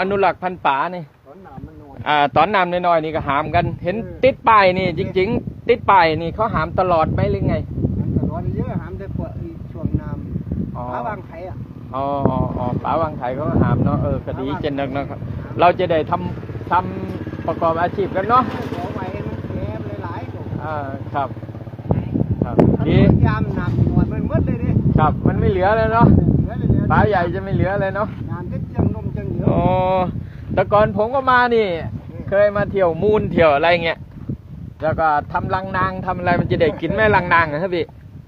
อนุรักษ์พันธุ์ป่านี่ตอนหนามมันนอนอ่าตอนน้ำน้อยๆนี่ก็หามกัน เห็นเออติดป้ายนี่ จริง ๆ ติดป้ายนี่เขาหามตลอดไหมหรือไงมันตลอดเยอะหามได้กว่าอีกช่วงน้อ๋อำผาวางไข่อะอ๋ออ๋ออ๋อป๋าวังไข่เขาก็หามเนาะเออก็ดีเจนนึกนะครับเราจะได้ทำทำประกอบอาชีพกันเนาะขอไว้ให้มันแก่หลายๆก็อ่าครับ ครับถ้าดีมันยามน้ำนวดมันหมดเลยดิครับ มันไม่เหลือเลยเนาะเหลือเลยเหลือป๋าใหญ่จะไม่เหลือเลยเนาะ ออ๋อแต่ก่อนผมก็มานี่ เคยมาเที่ยวมูลเที่ยวอะไรเงี้ยแล้วก็ทำรังนางทำอะไรมันจะได้กินไหมรังนางนะครับพี่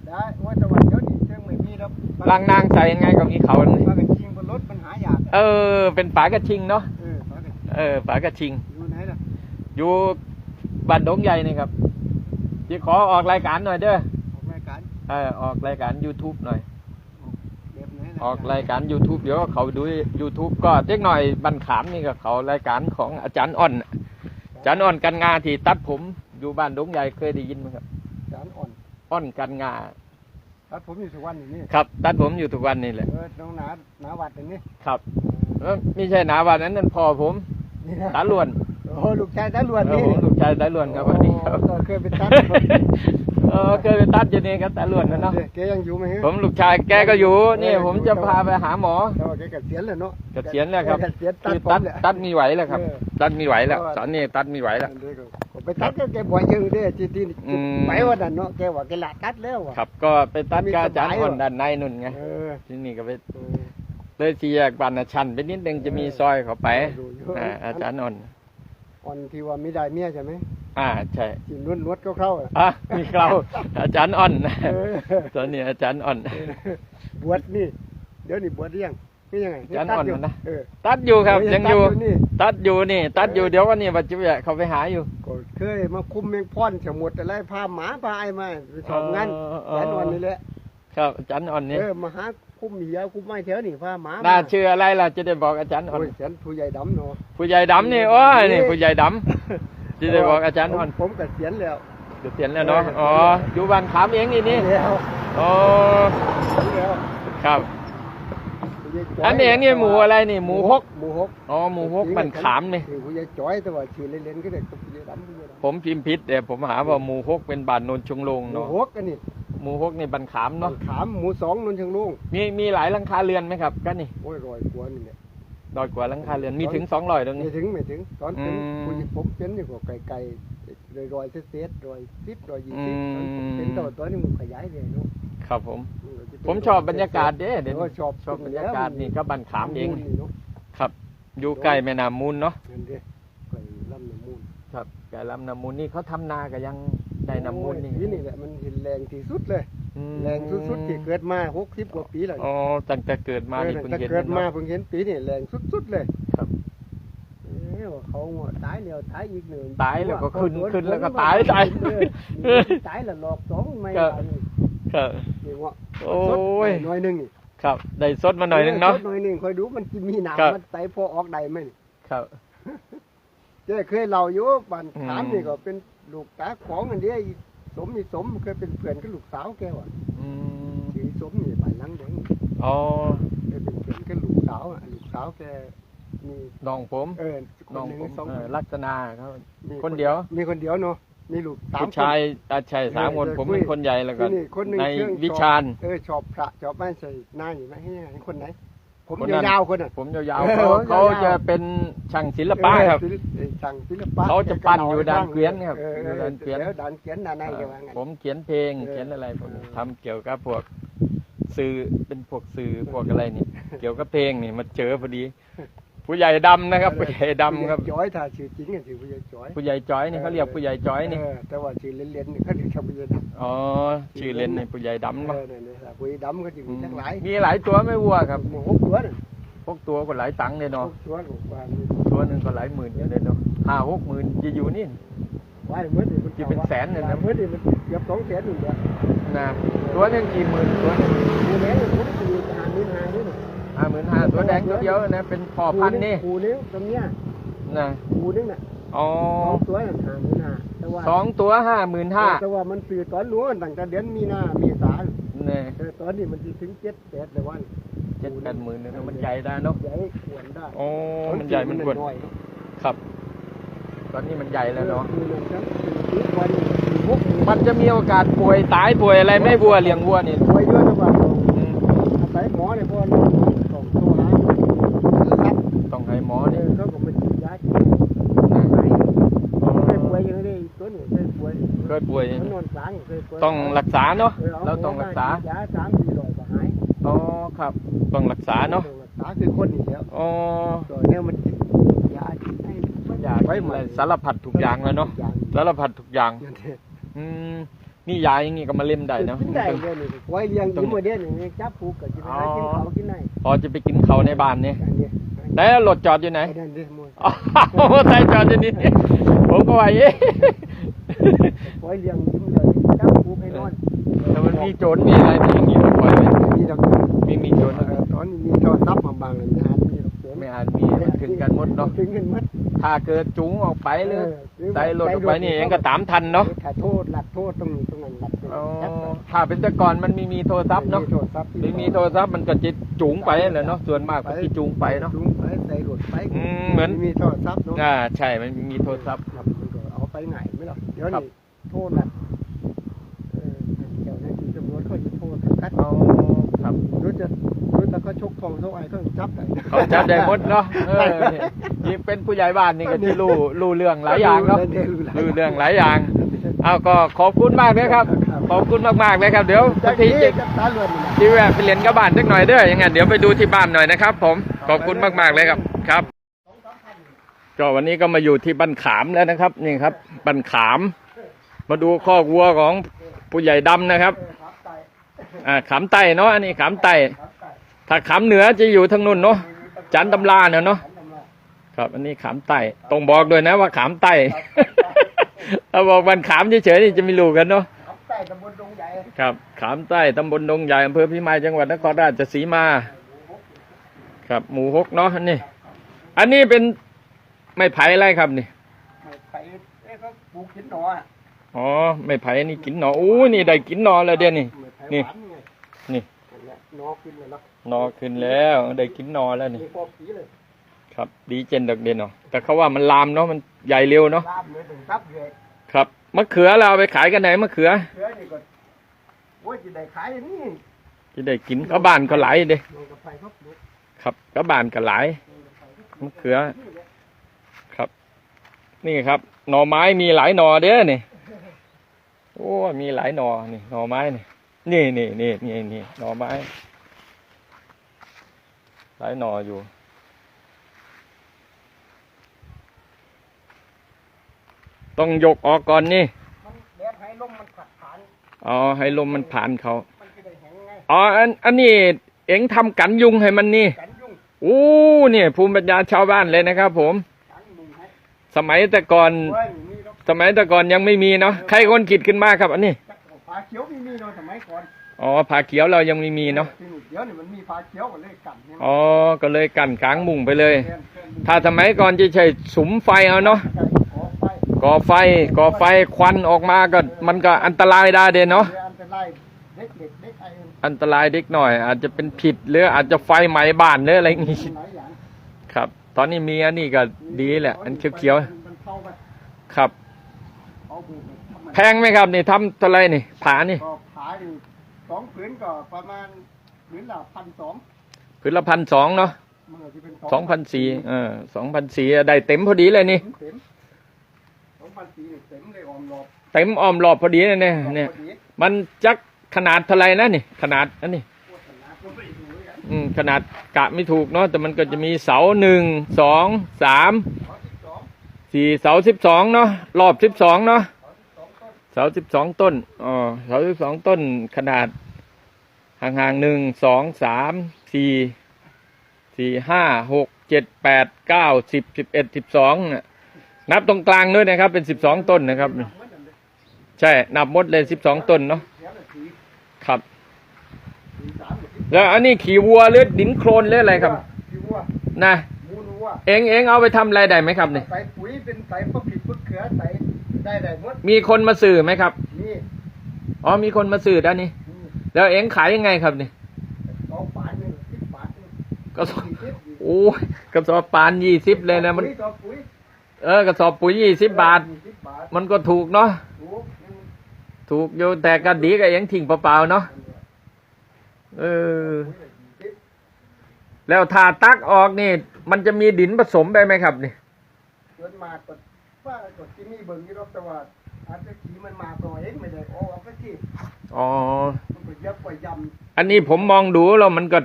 ได้ว่าแต่ว่าเดี๋ยวนี้จังไม่มีแล้วรังนางใส่ยังไงก็มีเขาปเลยลากระชิงบนรถมันหายากเออ เป็นฝากระชิงเนาะเออปลากระชิงเออฝากระชิงอยู่ไหนล่ะอยู่บ้านดงใหญ่นี่ครับที่ขอออกรายการหน่อยเด้อออกรายการเออออกรายการ YouTube หน่อยแบบไหนล่ะ ออกรายการ YouTube เดี๋ยวเขาดู YouTube ก็เจ๊กหน่อยบันขามนี่ก็เขารายการของอาจารย์อ่อนน่ะอาจารย์อ่อนกันงาที่ตัดผมอยู่บ้านดงใหญ่เคยได้ยินไหมครับจานอ่อนอ่อนกันงาตัดผมอยู่สุวรรณอย่างนี้ครับ ตัดผมอยู่ทุกวันนี่แหละเออน้องหนาหนาวัดอย่างนี้ครับเอ้อไม่ใช่หนาวันนั้นนั่นพ่อผมนี่นะตาล้วน โอ้ลูกชายตาล้วนเออนี่ผมลูกชายตาล้วนครับสวัสดีครับโอ้เคยไปตัดเออเคยไปตัดอยู่นี่ครับตาล้วนนะเนาะแกยังอยู่ไหมฮะผมลูกชายแกก็อยู่นี่เออผมอยู่จะแต่ว่าพาไปหาหมอแต่ว่าแกเกษียณแล้วเนาะเกษียณแล้วครับเกษียณตัดคือผมตัดแหละตัดมีไหวแล้วครับเออตัดมีไหวแล้วเพราะว่าตอนนี้ตัดมีไหวแล้วเดี๋ยก็ไปตัดก็แกบ่อยเยอะเด้อที่ที่อืมไปวันนั้นเนาะแกว่าแกละตัดแล้วอะครับ ก็ไปตัดกบอาจารย์มีสบายอ่อนว่ะด้านในนุ่นไงเออที่นี่ก็ไปเออเลยสี่แยกบานนาชันไปนิดนึงจะมีซอยเขาไปดูอยู่อ่าอาจารย์อ่อนอ่ อนที่ว่าไม่ได้เมียใช่ไหมอ่าใช่กินนวดนวดๆเข้าๆอะอะมีเราอาจารย์อ่อนเออตอนนี้อาจารย์อ่อนบวชนี่ เดี๋ยวนี้บวชหรือยังนี่ยังไงอาจารย์อ่อนตัดยู่นะเออตัดอยู่ครับเออยังอยู่ตัดอยู่นี่ตัดอยู่นี่ ตัดอยู่เดี๋ยววันนี้บัจจุบันเขาไปหาอยู่ก็เคยมาคุมแมงพ่อนสมุดอะไรพาหมาพาไอ้มาไปสอบงานเออแสนวันนี่แหละครับอาจารย์อ่อนนี่เออมาหา คุมเหียคุมไม้แถวนี่พาหมาน่ามาชื่ออะไรล่ะจะได้บอกอาจารย์อ่อนโอ้ยฉันผู้ใหญ่ดำเนาะผู้ใหญ่ดำนี่โอ้ยนี่ผู้ใหญ่ดำจะได้บอกอาจารย์อ่อนผมผมเกษียณแล้วเดี๋ยวเปลี่ยนแล้วเนาะอ๋ออยู่บ้านขามเองนี่นี่แล้วอ๋อแล้วครับผู้ใหญ่จ้ยอันนี้อันนี้หมูอะไรนี่หมูฮกหมูฮกอ๋อหมูฮกบ้านขามนี่ชื่อผู้ใหญ่จ้อยแต่ว่าชื่อเล่นๆก็ได้ผู้ใหญ่ดำผู้ใหญ่ดำผมพิมพ์ผิดเดี๋ยวผมหาว่าหมูฮกเป็นบ้านโนนชงลงหมูเนาะฮกอันนี้ หมูฮกนี่บ้านขามเนาะขามหมูสองนนเชิงลุงมีมีหลายหลังคาเรือนไหมครับกันนี่โอ้ยรอยกว่านี่แหละร้อยกว่าหลังคาเรือนมีถึงสองร้อยตรงไม่นี้ถึงไม่ถึงตอนเป็นอืมผู้หญิงผมเป็นนี่ก็ไกลๆรอยรอยเศษๆรอยสิบรอยยี่อืสิบมตอนผมเป็นตอนตอนนี้มันขยายเลยเนาะครับผมนก็จะเป็นผมชอบบรรยากาศเด้เด่นเออชอบชอบบรรยากาศนี่ก็บ้านขามเองนี่เนาะครับ อยู่ใกล้แม่น้ำมูลเนาะนั่นเด้ไก่ลำน้ำมูลครับใกล้ลำน้ำมูลนี่เขาทำนาก็ยัง ได้น้ำมูลนี่ โอ้ยนี่แหละมันเห็นแรงที่สุดเลย อืมแรงสุดๆที่เกิดมาหกสิบกว่าปีแล้วอ๋อตั้งแต่เกิดมานี่ออเพิ่งแต่เห็นเกิดมาเนาะเพิ่งเห็นปีนี่แรงสุดๆเลยครับ เอ้ยว่าเขาว่าตายแล้วตายอีกหนึ่งตายแล้วก็ขึ้นว่าขึ้นแล้วก็ว่าตายตายเออตายแล้วหลอกสองไม่ก็ตายนี่ครับนี่ว่าโอ้ยหน่อยหนึงนี่ครับ ได้สดมาหน่อยนึงเนาะ หน่อยหนึงคอยดูมันจะมีหนามครับ มันไตพอออกใดไหมนี่ ครับ เจ้เคยเล่าอยู่บ้านอืม ขามนี่ก็เป็น ลูกตาของอันเดียอีสมนี่สมเคยเป็นเพื่อนกับลูกสาวแกว่ะอืมชื่อสมนี่บ้านหลังแดงอ๋อเคยเป็นเพื่อนกับลูกสาวอะลูกสาวแกมีน้องผมเออคน้อนงหนึ่งผมสองเอคอนลักษณะเขามีคนเดียวมีคนเดียวเนาะมีลูกสามผู้ชายตาชัยสามคนเออ ผมคุยเป็นคนใหญ่แล้วคก็นนี่คนหนึ่งในเชื่องวิชาญเออชอบพระชอบไม่ใส่หน้าอยู่ไหมให้ให้คนไหน ผมคนนั้น ยาวๆคนอะ ผมยาวเอๆอเขาผมยาวๆเขาจะเป็นช่างศิลปะครับ เออศิลเออช่างศิลปะเขาจะปั้นอยู่ด่านเกวียนครับอออยู่ด่านเกวียน ดี๋วด่านเกวียนด่านในแกว่างั้นผมเขียนเพลงเออเขียนอะไรผมเออ ทำเกี่ยวกับพวกสื่อเป็นพวกสื่อพวกอะไรนี่เกี่ยวกับเพลงนี่มาเจอพอดี ผู้ใหญ่ดำนะครับ ผู้ใหญ่ดำครับผู้ใหญ่จ้อยถ้าชื่อจริงก็ชื่อผู้ใหญ่จ้อยผู้ใหญ่จ้อยนี่เขาเรียกผู้ใหญ่จ้อยนี่เออแต่ว่าชื่อเล่นๆนี่เขาเรียกผู้ใหญ่ดำอ๋อชื่อเล่นในผู้ใหญ่ดำเอเนาะอนั่นๆล่ะผู้ใหญ่ดำก็จะมีทั้งหลายมีหลายตัวไม่วัวครับหมูหกตัวน่ะพวกตัวก็หลายตังค์เลยหเนาะกตัวกว่านี่ตัวหนึ่งก็หลายหมื่นอยู่เลยเนาะห้าหกหมื่นจะอยู่นี่ว่าเหมือนนี่มันจะเป็นแสนเลยนะเหมือนนี่มันเกือบสองแสนอยู่แล้วนะตัวหนึ่งกี่หมื่นตัวหนึ่ง งตัวเดียวนะเป็นพอพันธุ์นี่ปูนึงตรงเนี้ยนะปูนึงน่ะอ๋อสองตัวน่ะหาหมื่นหาแต่ว่าสองตัวห้าหมื่นห้าแต่ว่ามันสื่อตอนนู้นตั้งแต่เดือนมีนาเมีสาเนี่ยเออตอนนี้มันสิถึงเจ็ดแปดเลยวันเจ็ดแปดหมื่นเนี่ยมันใหญ่ได้เนาะใหญ่ขวนได้โอ้มันใหญ่มันกวนน้อยครับ ตอนนี้มันใหญ่แล้วเนาะคือมันทั้งคือวันพวกมันจะมีโอกาสป่วยตายป่วยอะไรไหม่วัวเลี้ยงวัวนี่ป่วยเยอะจังหวะอืมอาศัยหมอเนี่ยพอเราส่งตัวหาครับ ต้องให้หมอ เอ นี่ อเขาก็มาฉีดยาฉีดหายเคยป่วยยังไงตัวนี้ เคยป่วยเคยป่วย มันนอนสางเคยป่วยต้องรักษาเนาะเออเราต้องรักษายาสามสี่ร้อยก็หายอ๋อครับ ต้องรักษาเนาะต้องรักษาคือคนนี่แล้วอ๋อตัวเนี้ยมันกินยาฉีดให้มันอยากไว้เลยสารพัดทุกอย่างเลยเนาะอย่างสารพัดทุกอย่างอย่างเดียวอืมนี่ยาอย่างงี้ก็มาเล่มได้เนาะกินได้เดี๋ยวนี้ไว้เลี้ยงกินหมดเดี๋ยวนี้จับผูกก็กินได้กินเขากินได้พอจะไปกินเขาในบ้านนี่อันนี้แล้วรถจอดอยู่ไหนไอ้นั่นดิมวยอ๋อใส่จอดอยู่นี่ผมก็ว่าเอ๊ะ ไว้เลี้ยงกินเลยจับผูกให้นอนแต่มันมีโจรมีอะไรที่อย่างงี้เราปล่อยไว้มีดอกไม่มีโจรเออตอนนี้มีโทรศัพท์มาบางเลยนะมีดอกเสือไม่อาจมีมันถึงกันหมดเนาะถึงกันหมดถ้าเกิดจุงออกไปหรือเออใส่รถออกไปนี่เองก็ตามทันเนาะถ้าโทษหลักโทษตรงนี้ตรงนั้นหลักโทษอ๋อจับไปถ้าเป็นแต่ก่อนมันไม่มีโทรศัพท์เนาะมีโทรศัพท์ไม่มีโทรศัพท์มันก็จะจุงไปแหละเนาะส่วนมากก็ที่จุงไปเนาะจุงไปใส่รถไปอืมเหมือนมีโทรศัพท์เนาะอ่าใช่มันมีโทรศัพท์ครับมันก็เอาไปไหนไม่หรอกเดี๋ยวครับนี้โทษหลักเออเจ้าหน้าที่ตำรวจเขาจะโทษกัดอ๋อครับรู้จะรู้แต่ก็ชกทองชกไอ้เขาจับได้เขาจับได้หมดเนาะเออนี่เป็นผู้ใหญ่บ้านนี่ก็ที่รู้รู้เรื่องหลายอย่างเนาะรู้เรื่องหลายอย่างเอาก็ขอบคุณมากเลยครับ ขอบคุณมากๆเลยครับ เดี๋ยวสัจากทีจะจับตาลือนนี่นะที่แวะไปเรียนกับบ้านสักหน่อยเด้อยังไงเดี๋ยวไปดูที่บ้านหน่อยนะครับ ผมขอบคุณมากๆเลยครับครับก็วันนี้ก็มาอยู่ที่บ้านขามแล้วนะครับ นี่ครับบ้านขาม มาดูข้อกวัวของผู้ใหญ่ดำนะครับอ่าขามไต่เนาะอันนี้ขามไต่ถ้าขามเหนือจะอยู่ทางนู้นเนาะจันตำลาเนี่ยเนาะครับอันนี้ขามไต่ต้องบอกด้วยนะว่าขามไต่ถ้าบอกบ้านขามเฉยๆนี่จะไม่รู้กันเนาะครับใต้ตำบลดงใหญ่ครับ ขามใต้ตำบลดงใหญ่อำเภอพิมายจังหวัดนครราชสีมา ครับ หมู่หกเนาะอันนี้ อันนี้เป็นไม้ไผ่อะไรครับนี่ไม่ไปเอ้ยเขาปลูกกินหนอ อ๋อไม้ไผ่นี่กินหนออู้นี่ได้กินหนอแล้วเดี๋ยวนี่นี่หวานไงนี่นั่นแหนอกินเลยเนอขึ้นแล้ว ได้กินหนอแล้วนี่ครับ ดีเจนดอกเด่นเนาะแต่เขาว่ามันลามเนาะมันใหญ่เร็วเนาะลาบเลยถึงทับเลยครับมะเขือเราไปขายกันไหนมะเขือเสือนี่ก็โอ้ยจะได้ขายนี่ที่ได้กินเขาบ้านก็หลายเด้มันก็ไปเขาปลูกครับก็บ้านก็หลายมะเขือ ครับ นี่ครับ หน่อไม้มีหลายหน่อเด้อนี่ โอ้มีหลายหน่อนี่หน่อไม้นี่นี่นี่นี่นี่นี่หน่อไม้ หลายหน่ออยู่ ต้องยกออกก่อนนี่มันแดดให้ลมมันขัดขานอ๋อให้ลมมันผ่านเขามันจะได้แห้งไงอ๋ออันอันนี้เอ็งทำกันยุงให้มันนี่กันยุ่งอู้เนี่ยภูมิปัญญาชาวบ้านเลยนะครับผมกันมุงให้สมัยแต่ก่อนโอ้ยมีดอก สมัยแต่ก่อนยังไม่มีเนาะใครคนคิดขึ้นมาครับ อันนี้จักรฟ้าเขียวมีมีเนาะสมัยก่อนอ๋อผ่าเขียวเรายังไม่มีเนาะที่เดี๋ยวนี่มันมีฟ้าเขียวก็เลยกันเนี่ยอ๋อก็เลยกันกลางมุงไปเลยแทนแทนถ้าสมัยก่อนจะใช้สุมไฟเอาเนาะใช่ขอไปก่อไฟก่อไฟควันออกมาก็มันก็อันตรายได้เด้เนาะเรืออันตรายเด็กเด็กเด็กไอ้อันตรายเด็กหน่อย อาจจะเป็นผิดหรืออาจจะไฟไหม้บ้านหรืออะไรอย่างงี้หลายอย่างครับ ตอนนี้มีอันนี้ก็ดีแหละ อันเขียวมันเข้าไปๆครับ แพงไหมครับนี่ทำเท่าไหรนี่ ผานี่ก็ขายอยู่สองผืนก็ประมาณผืนละพันสองผืนละพันสองเนาะมันก็จะเป็นสองพันสี่เออสองพันสี่ได้เต็มพอดีเลยนี่เต็มสองพันสี่เต็มเลยออมรอบเต็มอ้อมรอบพอดีเลยเนี่ยเนี่ยพอดีมันจักขนาดเท่าไหรนะนี่ ขนาดอันนี้โฆษณาก็ไม่ดูเลยกันอืมขนาดกะไม่ถูกเนาะแต่มันก็จะมีเสาหนึ่งสองสามขอ สี่เสาสิบสองเนาะรอบสิบสองเนาะเสาสิบสองต้นอ๋อเสาสิบสองต้นขนาดห่างๆหนึ่งสองสามสี่สี่ห้าหกเจ็ดแปดเก้าสิบสิบเอ็ดสิบสองน่ะนับตรงกลางด้วยนะครับ เป็นสิบสองต้นนะครับ ใช่นับหมดเลยสิบสองต้นเนาะครับ แล้วอันนี้ขี่วัวหรือดินโคลนหรืออะไรครับพี่วัวนะ เองเองเอาไปทำอะไรได้ไหมครับเนี่ยใส่ปุ๋ยเป็นใส่พวกผิดพวกเขือใส่ได้ได้หมดมีคนมาสื่อไหมครับ นี่อ๋อมีคนมาสื่อด้านนี้ นี่แล้วเองขายยังไงครับเนี่ยสองบาทหนึ่งสิบบาทกระสอบโอ้ยกระสอบปานยี่สิบเลยนะมันปุ๋ต่อปุ๋ยเออกระสอบปุ๋ยยี่สิบบาทยี่สิบบาทมันก็ถูกเนาะถูกถูกอยู่แต่ก็ดีก็ยังทิ้งเปล่าๆเนาะเออแล้วถ้าตักออกนี่ มันจะมีดินผสมไปไหมครับนี่เกินมากกว่าว่ากดที่มีเบิ่งที่รอบแต่ว่าอาจจะขี่มันมาตัวเองไม่ได้โอ้เอาไปที่อ๋อมันก็ยับกว่ายอันนี้ผมมองดูแล้วมันก็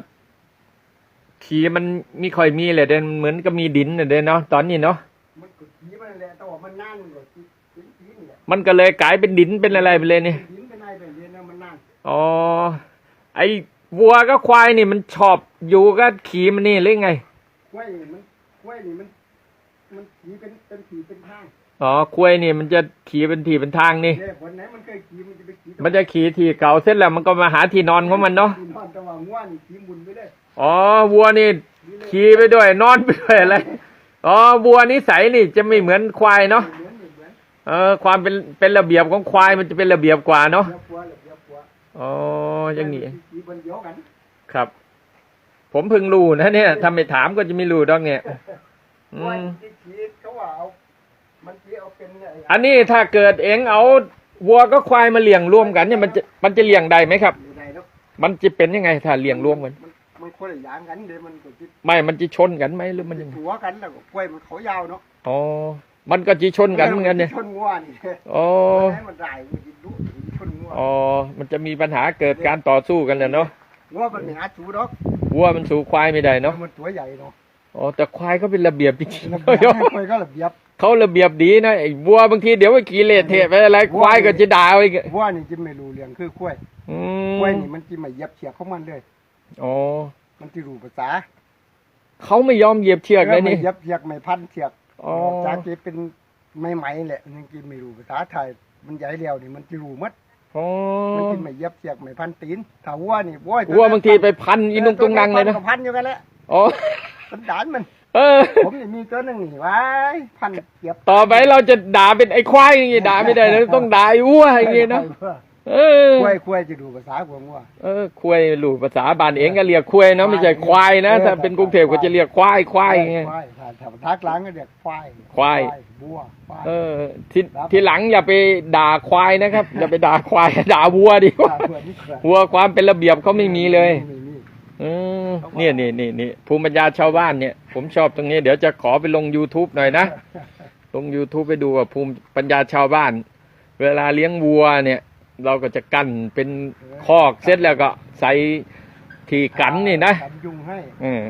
ขี่มันมีค่อยมีเลยเด่นเหมือนก็มีดินเลยเด่นเนาะตอนนี้เนาะำมันก็ขี่มันแหละแต่ว่ามันนั่นกว่าที่ที่ที่นี่แหละมันก็เลยกลายเป็นดินเป็นอะไรไปเลยนี่ดินเป็นไงเป็นเรียนนะมันนั่นอ๋อไอ้วัวก็ควายนี่มันชอบอยู่ก็ขี่มันนี่หรือไง กล้วยนี่มันกล้วยนี่มัน มันขี่เป็นเป็นขี่เป็นทางอ๋อควายนี่มันจะขี่เป็นที่เป็นทางนี่เดี๋ยวคนไหนมันเคยขี่มันจะไปขี่มันจะขี่ที่เก่าเสร็จแล้วมันก็มาหาที่นอนของมันเนาะขี่นอนแต่ว่าง่วนี่ขี่มุนไปเลยอ๋อวัวนี่ขี่ไปด้วยนอนไปด้วยอะไรอ๋อวัวนิสัยนี่จะไม่เหมือนควายเนาะเหมือนเหมือนเออความเป็นเป็นระเบียบของควายมันจะเป็นระเบียบกว่าเนาะเดี๋ยวกลัวเดี๋ยวกลัวอ๋ออย่างนี้ขี่บนเดียวกัน ครับ ผมเพิ่งรู้นะเนี่ยถ้าไม่ถามก็จะไม่รู้ดอกเนี่ยอืกล้วยมที่ขี่เขาว่าเอามันขี่เอาเป็นไอันนี้ถ้าเกิดเองเอาวัวก็ควายมาเลี้ยงรวมกันเนี่ยมันจะมันจะเลี้ยงได้ไหมครับอยู่ใดเนาะมันจะเป็นยังไงถ้าเลี้ยงรวมกัน มันมันคนละอย่างกันเดี๋ยวมันก็จิไม่ มันจะชนกันไหมหรือมันยังไงหัวกันแล้วก็กล้วยมันเขายาวเนาะ อ๋อ มันก็จะชนกันเหมือนกันเนี่ย ชนงัวนี่อ๋อให้มันได้มันจะดุมันจะชนงัวอ๋อ มันจะมีปัญหาเกิดการต่อสู้กันแหละเนาะ งัวมันไม่หาจูดอกวัวมันสู่ควายไม่ได้เนาะมันตัวใหญ่เนาะอ๋อแต่ควายก็เป็นระเบียบจริงระเบียบๆกล้วยก็ระเบียบเขาระเบียบดีนะไอ้วัวบางทีเดี๋ยวไปขี่เละเทะไปอะไรควายก็จะด่าไปอีกวัวนี่จิไม่รู้เรื่องคือกล้วยอืกล้วยมนี่มันจิไม่เหยียบเฉียกของมันเลยอ๋อมันจิรู้ภาษาเขาไม่ยอมเหยียบเชือกเลยนี่ไม่เหยียบเฉียกไม่พันเฉียกอ๋อจากที่เป็นไม่ไหมแหละมันจิไม่รู้ภาษาไทยมันใหญ่แล้วนี่มันจิรู้หมัด อ๋อมันจิไม่เหยียบเฉียกไม่พันตีนถ้าวัวนี่วัววัวบางทีไปพันอินุงตุงนังเลยนะพันอยู่กันแหละอ๋อสันดานมัน เออ ผมนี่มีตัวหนึงนี่ไว้พันเกียบต่อไปเราจะด่าเป็นไอ้ควายอย่างงี้ด่าไม่ได้เราต้องด่าไอ้วัวอย่างงี้เนาะ เออกล้วยกล้วยจะดูภาษากวางวัวเออควายหลูภาษาบ้านเองก็เรียกควายเนาะไม่ใช่ควายนะถ้าเป็นกรุงเทพก็จะเรียกควายควายอย่างเงี้ยควายถ้าถ้าทักหล้างก็เรียกควายควายบัวควายเออทีทีหลังอย่าไปด่าควายนะครับ อย่าไปด่าควายด่าวัวดีกว่าเพื่อนนี่เขื่อนวัวความเป็นระเบียบเขาไม่มีเลยไม่มีเออเนี่ยนี่นี่นี่ภูมิปัญญาชาวบ้านเนี่ย ผมชอบตรงนี้ เดี๋ยวจะขอไปลง YouTube หน่อยนะลง YouTube ไปดูว่าภูมิปัญญาชาวบ้าน เวลาเลี้ยงวัวเนี่ย เราก็จะกั้นเป็นคอกเสร็จแล้วก็ใส่ที่กันนี่นะกันยุงให้เออ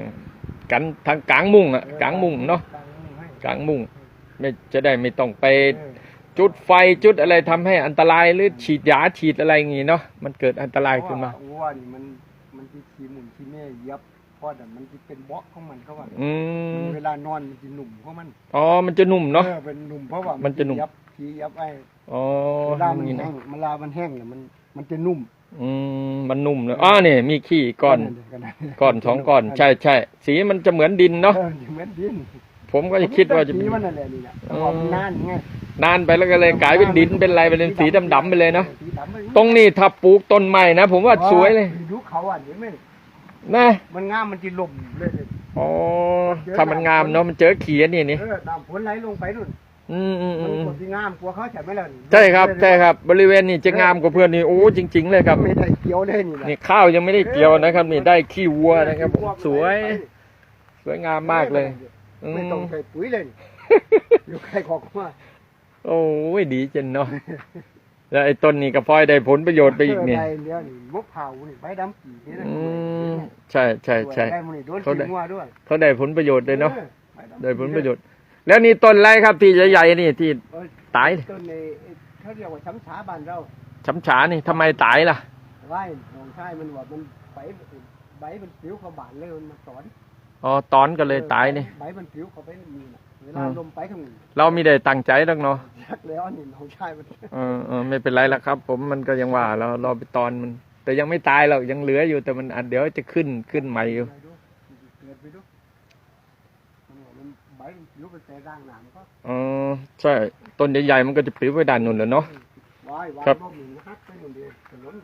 กันทางกลางมุ้งอะกลางมุ้งเนาะกันยุงให้กลางมุ้งไม่จะได้ไม่ต้องไปเออจุดไฟจุดอะไรทำให้อันตรายหรือฉีดยาฉีดอะไรอย่างงี้เนาะมันเกิดอันตรายขึ้นมาเพระว่วัวนี่มันมันที่ขี้หมุนขี้แม่เหย็บเพราะแต่มันที่เป็นบล็อกของมันเขาว่าอืมเวลานอนมันจะหนุ่มของมันอ๋อมันจะนุ่มเนาะออเป็นหนุ่มเพราะว่ามันจะหนุ่มเหย็บ ขี้เหย็บไอ้อ๋อเวลามันนี่แห้นะงเวลามันแห้งเนี่ยมันมันจะนุ่มอืมมันนุ่มเลยอ๋อเนี่ยมีขี้ก้อนก้อนสองก้อน ใช่ใช่สีมันจะเหมือนดินเนาะเออเหมือนดินผมก็จะคิดว่าจะ สีเป็นมันนั่นแหละนี่แหละแต่ว่ามันนานไงนานไปแล้วก็เลยกลายเป็นดินเป็นอะไรเป็นสีดำๆไปเลยเนาะสีดำไปตรงนี้ถ้าปลูกต้นไม้นะผมว่าสวยเลยดูเขาอะเห็นไหมนะมันงามมันจะล่มเลยเลย อ๋อถ้ามันงามเนาะมันเจอเขียนี่นี่เออตามผลไหลลงไปนู่น อืมอืมมัอืนมกดที่งามกลัวเขาใช่ไหมล่ะนี่ใช่ครับใช่ครับ บริเวณนี้จะงามกว่าเพื่อนนี่โอ้จริง ๆ เลยครับ ไม่ได้เกี่ยวเลยนี่แหละนี่ข้าวยังไม่ได้เกี่ยวนะครับ นี่ได้ขี้วัวนะครับผมสวยสวยงามมากเลย อืไม่ต้องมใส่ปุ๋ยเลยนี่อยู่ใครขอกมาโอ้ยดีจังเนาะแล้วไอ้ต้นนี่ก็พลอยได้ผลประโยชน์ไปอีกเนี่ยได้เดียวนี่มกเผานี่ใบดำปีนี่นะอืมใช่ใช่ใช่ ได้มันนี่โดนเขาได้กินงัวด้วยเขาได้ผลประโยชน์เลยเนาะออใบดำได้ผลประโยชน์ แล้วนี่ต้นอะไรครับที่ใหญ่ๆนี่ที่เออตายต้นในเขาเรียกว่าช้ำช้าบ้านเราช้ำฉานี่ทำไมตายล่ะไร่หนองชายมันว่ามันใบใบมันผิวเข้าบานเลยมันมาสอนอ๋อตอนก็เลยตายนี่ใบมันผิวเข้าไปมีน่ะเวลาอืมลมไปทางนี้เราไม่ได้ตั้งใจหรอกเนาะชักแล้วนี่หนองชายมันเออเออไม่เป็นไรละครับ ผมมันก็ยังว่าเราเราไปตอนมัน แต่ยังไม่ตายหรอกยังเหลืออยู่แต่มันอาจเดี๋ยวจะขึ้นขึ้นใหม่อยู่ไปดูเกิดไปดูมันว่ามันใบมันผิวเป็นแต่ร่างหนามก็อ๋อใช่ต้นใหญ่ๆมันก็จะปลิวไปด้านนู้นแหล้วเนาะ วายวายครับบ่มีฮักไปนู่นเดียวถนน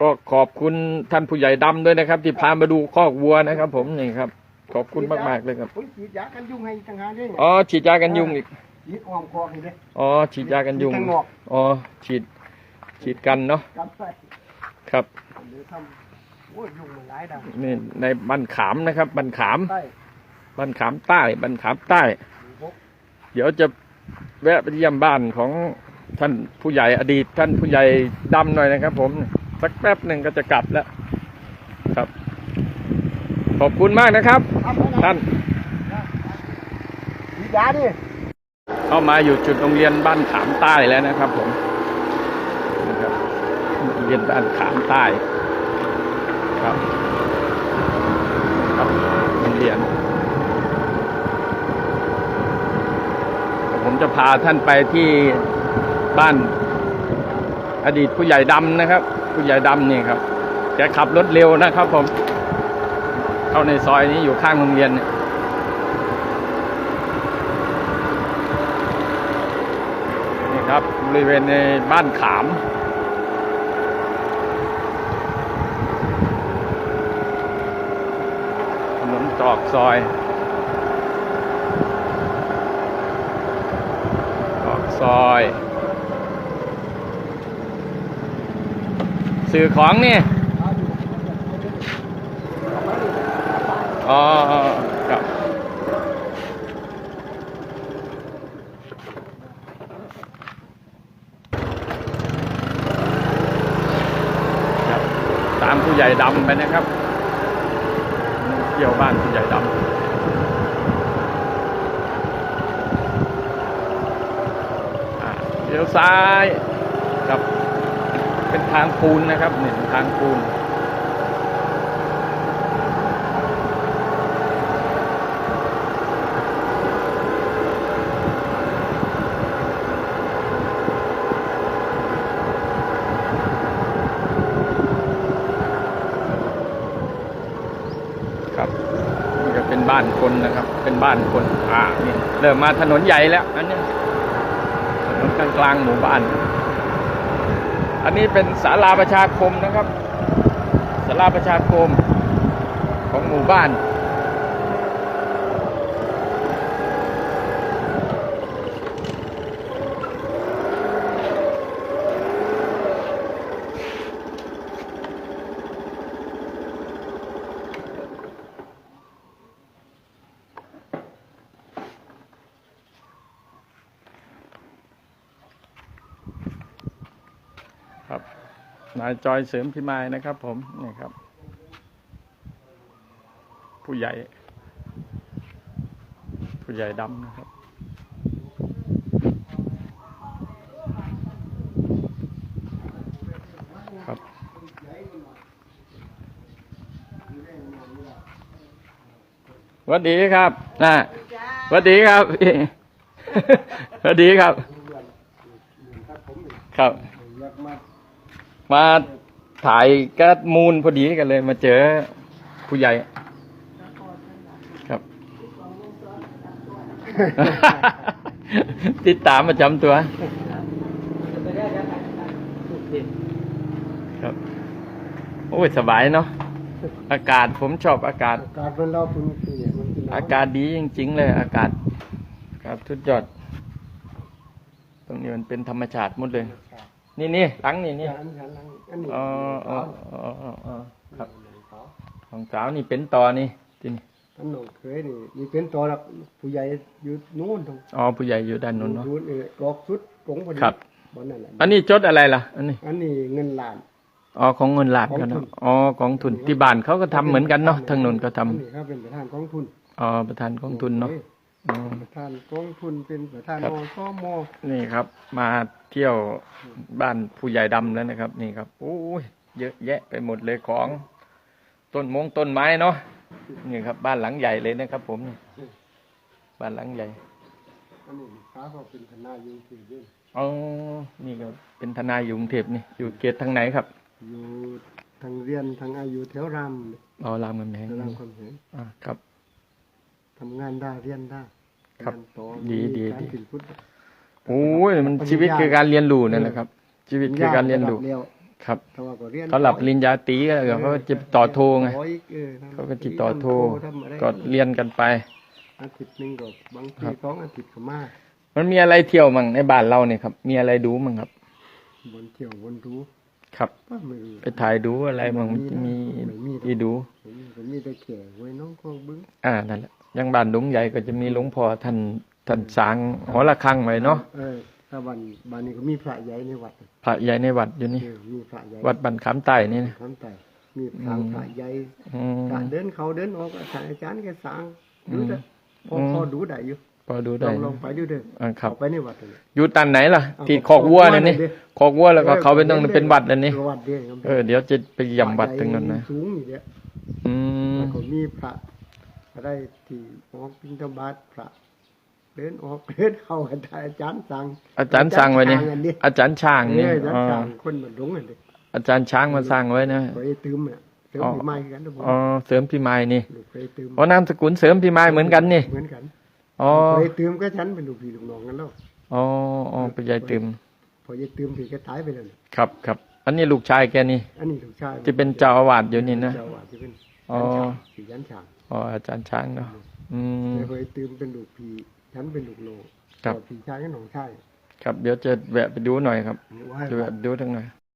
ก็ขอบคุณท่านผู้ใหญ่ดำด้วยนะครับ ที่พามาดูคอกวัวนะครับ ผมนี่ครับ ขอบคุณมากๆเลยครับผมฉีดยากันยุงให้ต่างหากด้วยเนี่ยอ๋อฉีดยากันยุงอีกฉีดอ้อมคอนี่เด้อ๋อฉีดยากันยุงฉีดข้างนอกอ๋อฉีด ฉีดกันเนาะกันไปครับหรือทำโอ้ยยุงมันร้ายดังนี่ในบ้านขามนะครับบ้านขามใต้ บ้านขามใต้บ้านขามใต้พกเดี๋ยวจะแวะไปเยี่ยมบ้านของท่านผู้ใหญ่อดีต ท่านผู้ใหญ่ดำหน่อยนะครับ ผมสักแป๊บหนึ่งก็จะกลับแล้ว ครับ ขอบคุณมากนะครับทำไปนะท่านฉีดยาดิเข้ามาอยู่จุดโรงเรียนบ้านขามใต้แล้วนะครับ ผมนะครับโรงเรียนบ้านขามใต้ ครับ ครับโรงเรียน ผมจะพาท่านไปที่บ้านอดีตผู้ใหญ่ดำนะครับ ผู้ใหญ่ดำนี่ครับแกขับรถเร็วนะครับผม เข้าในซอยนี้อยู่ข้างโรงเรียนนี่ครับบริเวณในบ้านขามถนนจอกซอยจอก ซอย สื่อของนี่อ๋อครับตามผู้ใหญ่ดำไปนะครับเที่ยวบ้านผู้ใหญ่ดำอ่าเลี้ ยวซ้ายครับ เป็นทางปูนนะครับเนี่ยทางปูนครับนี่ก็เป็นบ้านคนนะครับ เป็นบ้านคน อ่านี่เริ่มมาถนนใหญ่แล้ว กลางหมู่บ้าน อันนี้เป็นศาลาประชาคมนะครับศาลาประชาคมของหมู่บ้าน นายจอยเสริมพิมายนะครับผมนี่ครับ ผู้ใหญ่ ผู้ใหญ่ดำนะครับครับสวัสดีครับนะสวัสดีครับสวัสดีครับ ครับผมนี่ ครับ อยากมา มาถ่ายกัดมูลพอดีกันเลย มาเจอผู้ใหญ่ ครับ ติดตามประจำตัว ครับ โอ้ย สบายเนาะอากาศผมชอบอากาศ อากาศมันเราเป็นเสียมันเป็นหนวอากาศดีจริงๆเลย อากาศ ครับทุดยอด ตรงนี้มันเป็นธรรมชาติหมดเลย นี่นี่หลังนี่นี่อันนี้อันนี้อันนี้อ๋ออ๋ออ๋ออ๋ออ๋อครับเขาของสาวนี่เป็นต่อนี่ที่นี่อันหนองเคยนี่มีเป็นตัวรับผู้ใหญ่อยู่นู้นตรงอ๋อผู้ใหญ่อยู่ด้านนู้นเนาะนู้นเออกรอกสุดกงพอดีครับบนนั่นแหละอันนี้จดอะไรล่ะ อันนี้ อันนี้เงินล้านอ๋อของเงินหลาดกันของทุเนาะนอ๋อของทุนที่บ้านเขาก็ทำเหมือนกันเนาะทางนู้นก็ทำอันนี้ครับเป็นประธานกองทุนอ๋อประธานกองทุนเนาะอ๋อประธานกองทุนเป็นประธานครับอสมนี่ครับ มา เที่ยวบ้านผู้ใหญ่ดำแล้วนะครับ นี่ครับโอ้ยเยอะแยะไปหมดเลยของต้นมงต้นไม้เนาะนี่ครับ บ้านหลังใหญ่เลยนะครับ ผมนี่บ้านหลังใหญ่อันนี้ค้าก็เป็นทนายอยูที่ด้วยอ๋อนี่ก็เป็นทนายอยู่กรุงเทพนี่อยู่เขตทางไหนครับ อยู่ทางเรียนทางอายุแถวรามอ๋อรามคำแหงแถวรามความเห็นอ่าครับทำงานได้เรียนได้ครับเยนต่อดีดีมีการดีกินพุทธ โอ้ยมันชีวิตคือการเรียนรู้นั่นแหละครับ ชีวิตคือการเรียนรู้ระดับวครับแต่ว่าก็เรียนเขาหลับปริญญาตรีก็เขาก็จะต่อโทไงต่ออีกออทำเขาก็จะต่อโททำอะไรก็เรียนกันไปอาทิตย์หนึงก็บางครัทีบสองอาทิตย์ก็มามันมีอะไรเที่ยวมั่งในบ้านเราเนี่ยครับ มีอะไรดูมั่งครับบนเที่ยวบนรู้ครับป้าไม่รู้ไปถ่ายดูอะไรมั่งมันจะมีไม่มีที่ดูผมผมมีแต่แก่ไว้น้องก็บึ้งอ่านั่นแหละอยังบ้านดงใหญ่ก็จะมีหลวงพ่อท่าน ท่านสร้างหอระฆังไว้เนาะเออถ้าวันวันนี้ก็มีพระใหญ่ในวัดพระใหญ่ในวัดอยู่นี่ เออมีพระใหญ่วัดบันขามใต้นี่นะทำแต่มีทางพระใหญ่อืมพระเดินเขาเดินออกอาจารย์อาจารย์แกสั่งดูเด้อพออืมพอดูได้อยู่พอดูลได้องลองไปดูเด้ออ่าครับเข้าไปในวัดเลย อยู่ตันไหนล่ะ เอาที่คอกวัวเนี่ยนี่คอกวัวเนี่ยดิคอกวัวแล้วก็เขาเป็นต้องเป็นวัดแล้วนี่วัดเดียวครับเออเดี๋ยวจะไปยำวัดตรงนั้นนะสูงอยู่เด้ออืมแล้วก็มีพระอะไรที่ออกบิณฑบาตพระ เดินออกเดินเข้าอาจารย์อาจารย์สั่งอาจารย์สร้างไว้นี่อาจารย์สั่งอันนี้อาจารย์ช้างเนี่นี่ยอาจารอ๋อย์สั่งคนมันหลงอันนี้อาจารย์ช้างมาสร้างไว้นะไปตืมอะเติมอ๋อปีใหม่กันนะผมอ๋อเสริมพิมายนี่ลูกไปตืมอ๋อนามสกุลเสริมพิมายเหมือนกันนี่เหมือนกันอ๋อไปตืมก็ฉันเป็นลูกพี่ลูกน้องกันแล้วอ๋ออ๋อไปยายตืมพอยายตืมพี่ก็ตายไปแล้วเนี่ยครับครับอันนี้ลูกชายแกนี่ อันนี้ลูกชายที่เป็นเจ้าอาวาสอยู่นี่นะเจ้าอาว่าสที่เป็นอ๋อสียันฉางอ๋ออาจารย์ช้างเนาะอืมเคยตืมเป็นลูกพี่ ฉันเป็นลูกน้องครับพี่ชายกับน้องชายครับเดี๋ยวจะแวะไปดูหน่อยครับว่าจะแวะไปดูทั้งหน่อย